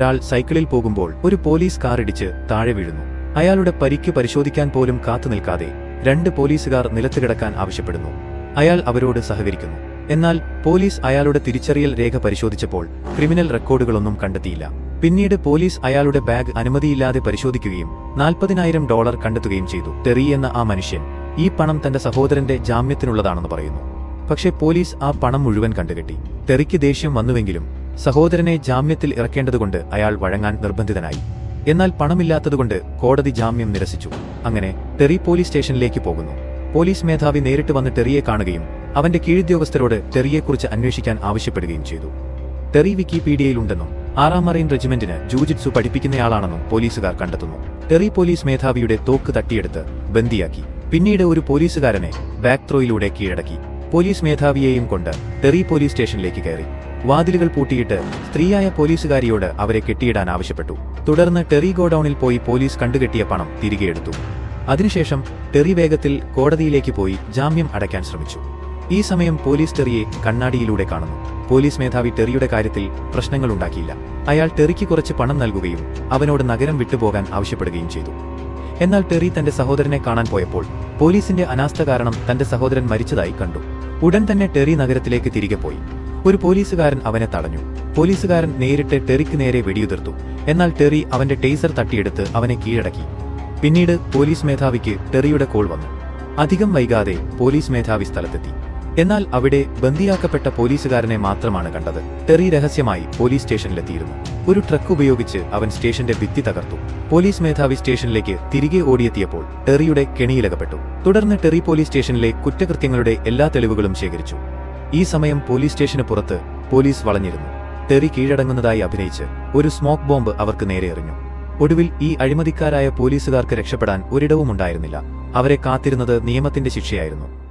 ഒരാൾ സൈക്കിളിൽ പോകുമ്പോൾ ഒരു പോലീസ് കാർ ഇടിച്ച് താഴെ വീഴുന്നു. അയാളുടെ പരിക്ക് പരിശോധിക്കാൻ പോലും കാത്തു നിൽക്കാതെ രണ്ട് പോലീസുകാർ നിലത്ത് കിടക്കാൻ ആവശ്യപ്പെടുന്നു. അയാൾ അവരോട് സഹകരിക്കുന്നു. എന്നാൽ പോലീസ് അയാളുടെ തിരിച്ചറിയൽ രേഖ പരിശോധിച്ചപ്പോൾ ക്രിമിനൽ റെക്കോർഡുകളൊന്നും കണ്ടെത്തിയില്ല. പിന്നീട് പോലീസ് അയാളുടെ ബാഗ് അനുമതിയില്ലാതെ പരിശോധിക്കുകയും നാൽപ്പതിനായിരം ഡോളർ കണ്ടെത്തുകയും ചെയ്തു. തെറി എന്ന ആ മനുഷ്യൻ ഈ പണം തന്റെ സഹോദരന്റെ ജാമ്യത്തിനുള്ളതാണെന്ന് പറയുന്നു. പക്ഷേ പോലീസ് ആ പണം മുഴുവൻ കണ്ടുകെട്ടി. തെറിക്ക് ദേഷ്യം വന്നുവെങ്കിലും സഹോദരനെ ജാമ്യത്തിൽ ഇറക്കേണ്ടതുകൊണ്ട് അയാൾ വഴങ്ങാൻ നിർബന്ധിതനായി. എന്നാൽ പണമില്ലാത്തതുകൊണ്ട് കോടതി ജാമ്യം നിരസിച്ചു. അങ്ങനെ ടെറി പോലീസ് സ്റ്റേഷനിലേക്ക് പോകുന്നു. പോലീസ് മേധാവി നേരിട്ട് വന്ന് ടെറിയെ കാണുകയും അവന്റെ കീഴുദ്യോഗസ്ഥരോട് ടെറിയെക്കുറിച്ച് അന്വേഷിക്കാൻ ആവശ്യപ്പെടുകയും ചെയ്തു. ടെറി വിക്കിപീഡിയയിലുണ്ടെന്നും ആറാം മറൈൻ റെജിമെന്റിന് ജൂജിറ്റ്സു പഠിപ്പിക്കുന്നയാളാണെന്നും പോലീസുകാർ കണ്ടെത്തുന്നു. ടെറി പോലീസ് മേധാവിയുടെ തോക്ക് തട്ടിയെടുത്ത് ബന്ദിയാക്കി. പിന്നീട് ഒരു പോലീസുകാരനെ ബാക്ക് ത്രോയിലൂടെ കീഴടക്കി. പോലീസ് മേധാവിയെയും കൊണ്ട് ടെറി പോലീസ് സ്റ്റേഷനിലേക്ക് കയറി. വാതിലുകൾ പൂട്ടിയിട്ട് സ്ത്രീയായ പോലീസുകാരിയോട് അവരെ കെട്ടിയിടാൻ ആവശ്യപ്പെട്ടു. തുടർന്ന് ടെറി ഗോഡൌണിൽ പോയി പോലീസ് കണ്ടുകെട്ടിയ പണം തിരികെ എടുത്തു. അതിനുശേഷം ടെറി വേഗത്തിൽ കോടതിയിലേക്ക് പോയി ജാമ്യം അടയ്ക്കാൻ ശ്രമിച്ചു. ഈ സമയം പോലീസ് ടെറിയെ കണ്ണാടിയിലൂടെ കാണുന്നു. പോലീസ് മേധാവി ടെറിയുടെ കാര്യത്തിൽ പ്രശ്നങ്ങൾ ഉണ്ടാക്കിയില്ല. അയാൾ ടെറിക്ക് കുറച്ച് പണം നൽകുകയും അവനോട് നഗരം വിട്ടുപോകാൻ ആവശ്യപ്പെടുകയും ചെയ്തു. എന്നാൽ ടെറി തന്റെ സഹോദരനെ കാണാൻ പോയപ്പോൾ പോലീസിന്റെ അനാസ്ഥ കാരണം തന്റെ സഹോദരൻ മരിച്ചതായി കണ്ടു. ഉടൻ തന്നെ ടെറി നഗരത്തിലേക്ക് തിരികെ പോയി. ഒരു പോലീസുകാരൻ അവനെ തടഞ്ഞു. പോലീസുകാരൻ നേരിട്ട് ടെറിക്ക് നേരെ വെടിയുതിർത്തു. എന്നാൽ ടെറി അവന്റെ ടേസർ തട്ടിയെടുത്ത് അവനെ കീഴടക്കി. പിന്നീട് പോലീസ് മേധാവിക്ക് ടെറിയുടെ കോൾ വന്നു. അധികം വൈകാതെ പോലീസ് മേധാവി സ്ഥലത്തെത്തി. എന്നാൽ അവിടെ ബന്ദിയാക്കപ്പെട്ട പോലീസുകാരനെ മാത്രമാണ് കണ്ടത്. ടെറി രഹസ്യമായി പോലീസ് സ്റ്റേഷനിലെത്തിയിരുന്നു. ഒരു ട്രക്ക് ഉപയോഗിച്ച് അവൻ സ്റ്റേഷന്റെ ഭിത്തി തകർത്തു. പോലീസ് മേധാവി സ്റ്റേഷനിലേക്ക് തിരികെ ഓടിയെത്തിയപ്പോൾ ടെറിയുടെ കെണിയിലകപ്പെട്ടു. തുടർന്ന് ടെറി പോലീസ് സ്റ്റേഷനിലെ കുറ്റകൃത്യങ്ങളുടെ എല്ലാ തെളിവുകളും ശേഖരിച്ചു. ഈ സമയം പോലീസ് സ്റ്റേഷന് പുറത്ത് പോലീസ് വളഞ്ഞിരുന്നു. തെറി കീഴടങ്ങുന്നതായി അഭിനയിച്ച് ഒരു സ്മോക്ക് ബോംബ് അവർക്ക് നേരെ എറിഞ്ഞു. ഒടുവിൽ ഈ അഴിമതിക്കാരായ പോലീസുകാർക്ക് രക്ഷപ്പെടാൻ ഒരിടവുമുണ്ടായിരുന്നില്ല. അവരെ കാത്തിരുന്നത് നിയമത്തിന്റെ ശിക്ഷയായിരുന്നു.